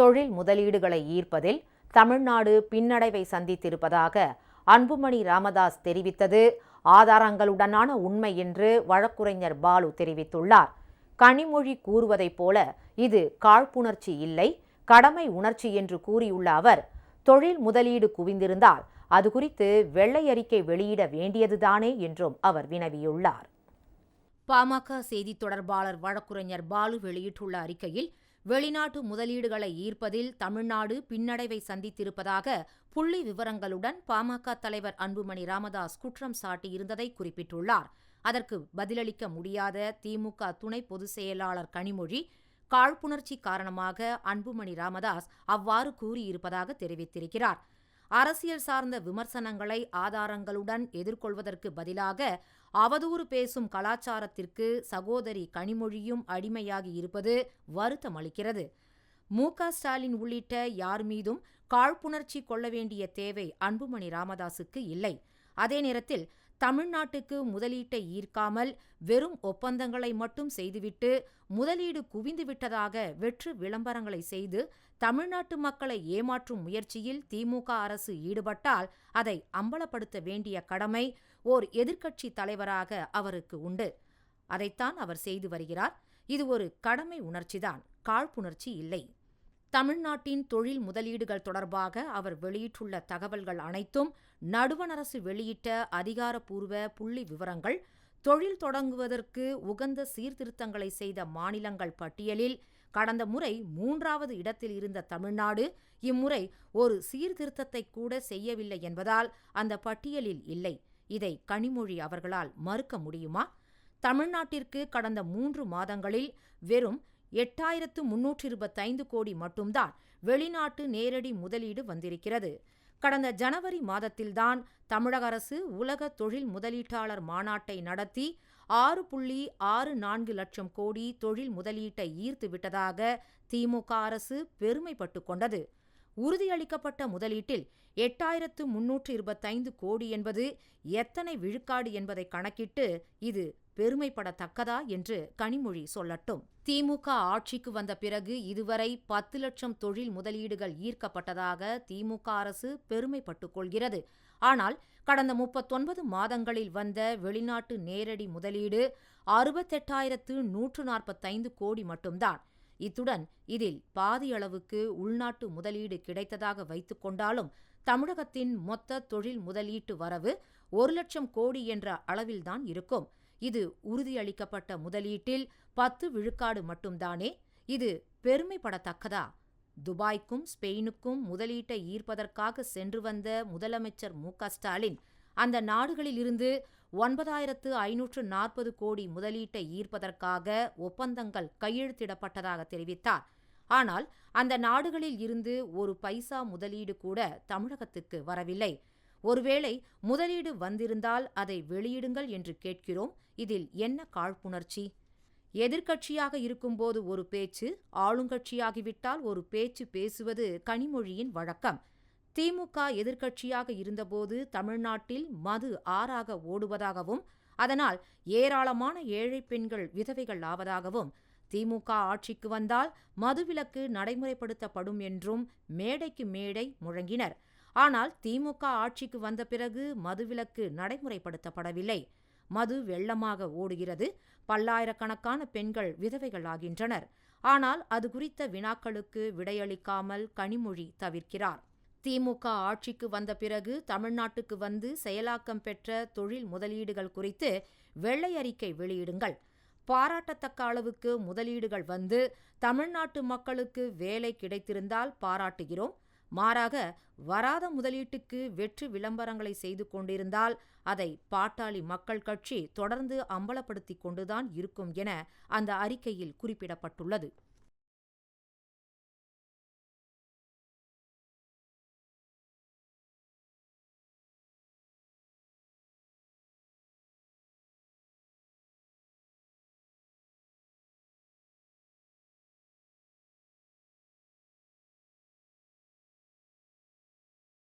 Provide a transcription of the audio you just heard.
தொழில் முதலீடுகளை ஈர்ப்பதில் தமிழ்நாடு பின்னடைவை சந்தித்திருப்பதாக அன்புமணி ராமதாஸ் தெரிவித்தது. ஆதாரங்களுடனான உண்மை என்று வழக்குரைஞர் பாலு தெரிவித்துள்ளார். கனிமொழி கூறுவதைப் போல இது காழ்ப்புணர்ச்சி இல்லை கடமை உணர்ச்சி என்று கூறியுள்ள அவர் தொழில் முதலீடு குவிந்திருந்தால் அது குறித்து வெள்ளை அறிக்கை வெளியிட வேண்டியதுதானே என்றும் அவர் வினவியுள்ளார். பாமக செய்தித் தொடர்பாளர் வழக்குரைஞர் பாலு வெளியிட்டுள்ள அறிக்கையில் வெளிநாட்டு முதலீடுகளை ஈர்ப்பதில் தமிழ்நாடு பின்னடைவை சந்தித்திருப்பதாக புள்ளி விவரங்களுடன் பாமக தலைவர் அன்புமணி ராமதாஸ் குற்றம் சாட்டியிருந்ததை குறிப்பிட்டுள்ளார். அதற்கு பதிலளிக்க முடியாத திமுக துணை பொதுச் செயலாளர் கனிமொழி காழ்ப்புணர்ச்சி காரணமாக அன்புமணி ராமதாஸ் அவ்வாறு கூறியிருப்பதாக தெரிவித்திருக்கிறார். அரசியல் சார்ந்த விமர்சனங்களை ஆதாரங்களுடன் எதிர்கொள்வதற்கு பதிலாக அவதூறு பேசும் கலாச்சாரத்திற்கு சகோதரி கனிமொழியும் அடிமையாகி இருப்பது வருத்தமளிக்கிறது மு. க. ஸ்டாலின் உள்ளிட்ட யார் மீதும் காழ்ப்புணர்ச்சி கொள்ள வேண்டிய தேவை அன்புமணி ராமதாசுக்கு இல்லை. அதே நேரத்தில் தமிழ்நாட்டுக்கு முதலீட்டை ஈர்க்காமல் வெறும் ஒப்பந்தங்களை மட்டும் செய்துவிட்டு முதலீடு குவிந்துவிட்டதாக வெற்று விளம்பரங்களை செய்து தமிழ்நாட்டு மக்களை ஏமாற்றும் முயற்சியில் திமுக அரசு ஈடுபட்டால் அதை அம்பலப்படுத்த வேண்டிய கடமை ஓர் எதிர்க்கட்சி தலைவராக அவருக்கு உண்டு. அதைத்தான் அவர் செய்து வருகிறார். இது ஒரு கடமை உணர்ச்சிதான். காழ்ப்புணர்ச்சி இல்லை. தமிழ்நாட்டின் தொழில் முதலீடுகள் தொடர்பாக அவர் வெளியிட்டுள்ள தகவல்கள் அனைத்தும் நடுவண் அரசு வெளியிட்ட அதிகாரப்பூர்வ புள்ளி விவரங்கள். தொழில் தொடங்குவதற்கு உகந்த சீர்திருத்தங்களை செய்த மாநிலங்கள் பட்டியலில் கடந்த முறை மூன்றாவது இடத்தில் இருந்த தமிழ்நாடு இம்முறை ஒரு சீர்திருத்தத்தை கூட செய்யவில்லை என்பதால் அந்த பட்டியலில் இல்லை. இதை கனிமொழி அவர்களால் மறுக்க முடியுமா? தமிழ்நாட்டிற்கு கடந்த மூன்று மாதங்களில் வெறும் எட்டாயிரத்து முன்னூற்று இருபத்தைந்து கோடி மட்டும்தான் வெளிநாட்டு நேரடி முதலீடு வந்திருக்கிறது. கடந்த ஜனவரி மாதத்தில்தான் தமிழக அரசு உலக தொழில் முதலீட்டாளர் மாநாட்டை நடத்தி ஆறு புள்ளி ஆறு நான்கு லட்சம் கோடி தொழில் முதலீட்டை ஈர்த்து விட்டதாக திமுக அரசு பெருமைப்பட்டு கொண்டது. உறுதியளிக்கப்பட்ட முதலீட்டில் எட்டாயிரத்து முன்னூற்று இருபத்தைந்து கோடி என்பது எத்தனை விழுக்காடு என்பதை கணக்கிட்டு இது பெருமைப்படத்தக்கதா என்று கனிமொழி சொல்லட்டும். திமுக ஆட்சிக்கு வந்த பிறகு இதுவரை பத்து லட்சம் தொழில் முதலீடுகள் ஈர்க்கப்பட்டதாக திமுக அரசு பெருமைப்பட்டுக் கொள்கிறது. ஆனால் கடந்த முப்பத்தொன்பது மாதங்களில் வந்த வெளிநாட்டு நேரடி முதலீடு அறுபத்தெட்டாயிரத்து நூற்று நாற்பத்தைந்து கோடி மட்டும்தான். இத்துடன் இதில் பாதியளவுக்கு உள்நாட்டு முதலீடு கிடைத்ததாக வைத்துக் கொண்டாலும் தமிழகத்தின் மொத்த தொழில் முதலீட்டு வரவு ஒரு லட்சம் கோடி என்ற அளவில்தான் இருக்கும். இது உறுதியளிக்கப்பட்ட முதலீட்டில் பத்து விழுக்காடு மட்டும்தானே இது பெருமைப்படத்தக்கதா? துபாய்க்கும் ஸ்பெயினுக்கும் முதலீட்டை ஈர்ப்பதற்காக சென்று வந்த முதலமைச்சர் மு. க. ஸ்டாலின் அந்த நாடுகளிலிருந்து ஒன்பதாயிரத்து ஐநூற்று நாற்பது கோடி முதலீட்டை ஈர்ப்பதற்காக ஒப்பந்தங்கள் கையெழுத்திடப்பட்டதாக தெரிவித்தார். ஆனால் அந்த நாடுகளில் இருந்து ஒரு பைசா முதலீடு கூட தமிழகத்துக்கு வரவில்லை. ஒருவேளை முதலீடு வந்திருந்தால் அதை வெளியிடுங்கள் என்று கேட்கிறோம். இதில் என்ன காழ்ப்புணர்ச்சி? எதிர்க்கட்சியாக இருக்கும்போது ஒரு பேச்சு ஆளுங்கட்சியாகிவிட்டால் ஒரு பேச்சு பேசுவது கனிமொழியின் வழக்கம். திமுக எதிர்க்கட்சியாக இருந்தபோது தமிழ்நாட்டில் மது ஆறாக ஓடுவதாகவும் அதனால் ஏராளமான ஏழை பெண்கள் விதவைகள் ஆவதாகவும் திமுக ஆட்சிக்கு வந்தால் மதுவிலக்கு நடைமுறைப்படுத்தப்படும் என்றும் மேடைக்கு மேடை முழங்கினர். ஆனால் திமுக ஆட்சிக்கு வந்த பிறகு மதுவிலக்கு நடைமுறைப்படுத்தப்படவில்லை. மது வெள்ளமாக ஓடுகிறது. பல்லாயிரக்கணக்கான பெண்கள் விதவைகளாகின்றனர். ஆனால் அது குறித்த வினாக்களுக்கு விடையளிக்காமல் கனிமொழி தவிர்க்கிறார். திமுக ஆட்சிக்கு வந்த பிறகு தமிழ்நாட்டுக்கு வந்து செயலாக்கம் பெற்ற தொழில் முதலீடுகள் குறித்து வெள்ளை அறிக்கை வெளியிடுங்கள். பாராட்டத்தக்க அளவுக்கு முதலீடுகள் வந்து தமிழ்நாட்டு மக்களுக்கு வேலை கிடைத்திருந்தால் பாராட்டுகிறோம். மாறாக வராத முதலீட்டுக்கு வெற்று விளம்பரங்களை செய்து கொண்டிருந்தால் அதை பாட்டாளி மக்கள் கட்சி தொடர்ந்து அம்பலப்படுத்திக் கொண்டுதான் இருக்கும் என அந்த அறிக்கையில் குறிப்பிடப்பட்டுள்ளது.